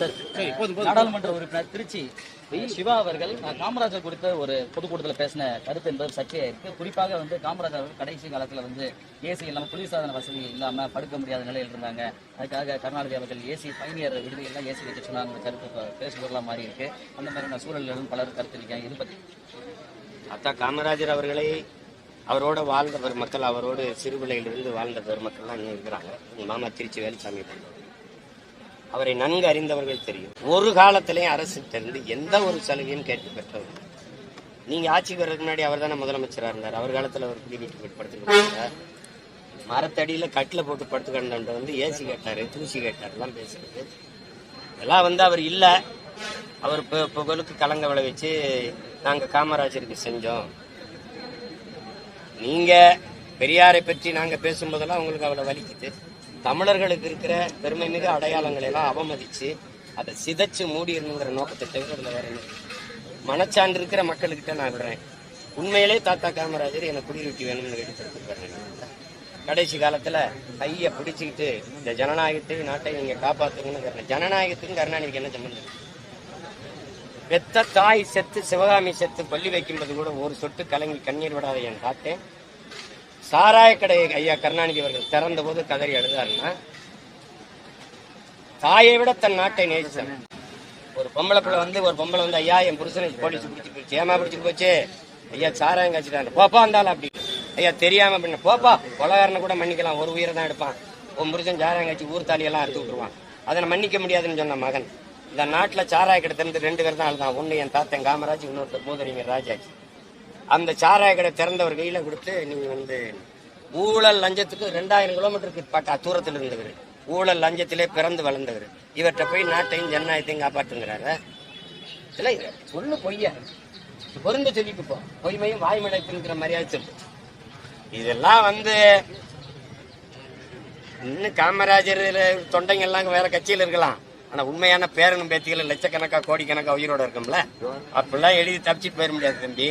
Sir. நாடாளுமன்ற உறுப்பினர் திருச்சி சிவா அவர்கள் காமராஜர் குறித்த ஒரு பொதுக்கூட்டத்தில் பேசின கருத்து என்பது சர்ச்சையா இருக்கு. குறிப்பாக வந்து காமராஜர் அவர்கள் கடைசி காலத்துல வந்து ஏசி இல்லாம குளிர்சாதன வசதி இல்லாம படுக்க முடியாத நிலையில் இருந்தாங்க. அதுக்காக கருணாநிதி அவர்கள் ஏசி பயணியர் விடுதியெல்லாம் ஏசி வைக்க சொன்னாங்க. கருத்து பேசுபொருளாக மாறி இருக்கு. அந்த மாதிரியான சூழலிலும் பலர் கருத்து இருக்காங்க இது பத்தி. அத்தா காமராஜர் அவர்களை அவரோட வாழ்ந்த பெருமக்கள் அவரோடு சிறுபிள்ளையிலிருந்து வாழ்ந்த பெருமக்கள்லாம் இன்னும் இருக்கிறாங்க. மாமா திருச்சி வேலுசாமி பண்ணவர். அவரை நன்கு அறிந்தவர்கள் தெரியும். ஒரு காலத்திலேயும் அரசுகிட்ட இருந்து எந்த ஒரு சலுகையும் கேட்டு பெற்றவர் நீங்க ஆட்சிக்கு வர்றதுக்கு முன்னாடி அவர் தானே முதலமைச்சரா இருந்தார். அவர் காலத்துல அவர் குடி வீட்டு போய் படுத்துக்கிட்டாங்க மரத்தடியில கட்டில போட்டு படுத்துக்கிட்ட வந்து ஏசி கேட்டாரு தூசி கேட்டார்லாம் பேசுறது. இதெல்லாம் வந்து அவர் இல்லை. அவர் பு- புகழுக்கு கலங்க விளைவிச்சு நாங்க காமராஜருக்கு செஞ்சோம். நீங்க பெரியாரை பற்றி நாங்க பேசும்போதெல்லாம் உங்களுக்கு அவ்வளோ வலிக்குது. தமிழர்களுக்கு இருக்கிற பெருமை மிக அடையாளங்களை எல்லாம் அவமதிச்சு அதை சிதைச்சு மூடிடணுங்கிற நோக்கத்தை தவிர அதுல மனச்சான்று இருக்கிற மக்கள்கிட்ட நான் விடுறேன். உண்மையிலே தாத்தா காமராஜர் எனக்கு குடியிருட்டி வேணும்னு எடுத்துருக்காரு கடைசி காலத்தில் கையை பிடிச்சிக்கிட்டு இந்த ஜனநாயகத்தை நாட்டை நீங்கள் காப்பாற்றுங்கன்னு ஜனநாயகத்துக்கும் கருணாநிதிக்கு என்ன சம்பந்தம்? பெத்த தாய் செத்து சிவகாமி செத்து பள்ளி வைக்கும்போது கூட ஒரு சொட்டு கலங்கி கண்ணீர் விடாத என் காட்டேன் சாராய கடை ஐயா கருணாநிதி அவர்கள் திறந்த போது கதறி அழுதாருன்னா தாயை விட தன் நாட்டை நேசிச்சார். ஒரு பொம்பளை பிள்ளை வந்து ஒரு பொம்பளை வந்து ஐயா என் புருஷனை போலீஸ் பிடிச்சி போச்சு ஏமா பிடிச்சி போச்சு? ஐயா சாராயம் காய்ச்சிட்டாங்க போப்பா இருந்தாலும் அப்படி. ஐயா தெரியாம பண்ண போப்பா கொலகாரனை கூட மன்னிக்கலாம் ஒரு உயிரை தான் எடுப்பான். உன் புருஷன் சாராயம் காய்ச்சி ஊர் தாலியெல்லாம் அறுத்து விட்டுருவான். அதனை மன்னிக்க முடியாதுன்னு சொன்ன மகன். இந்த நாட்டில் சாராய கடை திறந்து ரெண்டு பேர் தான் அழுதான். ஒன்று என் தாத்தன் காமராஜ் இன்னொருத்தர் மூதறிஞர் ராஜாஜி. அந்த சாராய கடை திறந்தவர் கையில கொடுத்து நீங்க வந்து ஊழல் லஞ்சத்துக்கு ரெண்டாயிரம் கிலோமீட்டருக்கு பக்க தூரத்தில் இருந்தவர். ஊழல் லஞ்சத்திலே பிறந்து வளர்ந்தவர். இவர்கிட்ட போய் நாட்டையும் ஜனநாயகத்தையும் காப்பாற்றுங்கிறாரு. இல்லை இது சொல்லு பொய்யா. பொருந்து சொல்லிட்டு போ. பொய்மையும் வாய்மடைப்புங்கிற மரியாதை சொல்லு. இதெல்லாம் வந்து இன்னும் காமராஜர் தொண்டைங்கெல்லாம் வேற கட்சியில் இருக்கலாம். ஆனா உண்மையான பேரனும் பேத்திகள் லட்சக்கணக்கா கோடிக்கணக்கா உயிரோட இருக்கும்ல. அப்படிலாம் எழுதி தப்பிச்சுட்டு போயிட முடியாது தம்பி.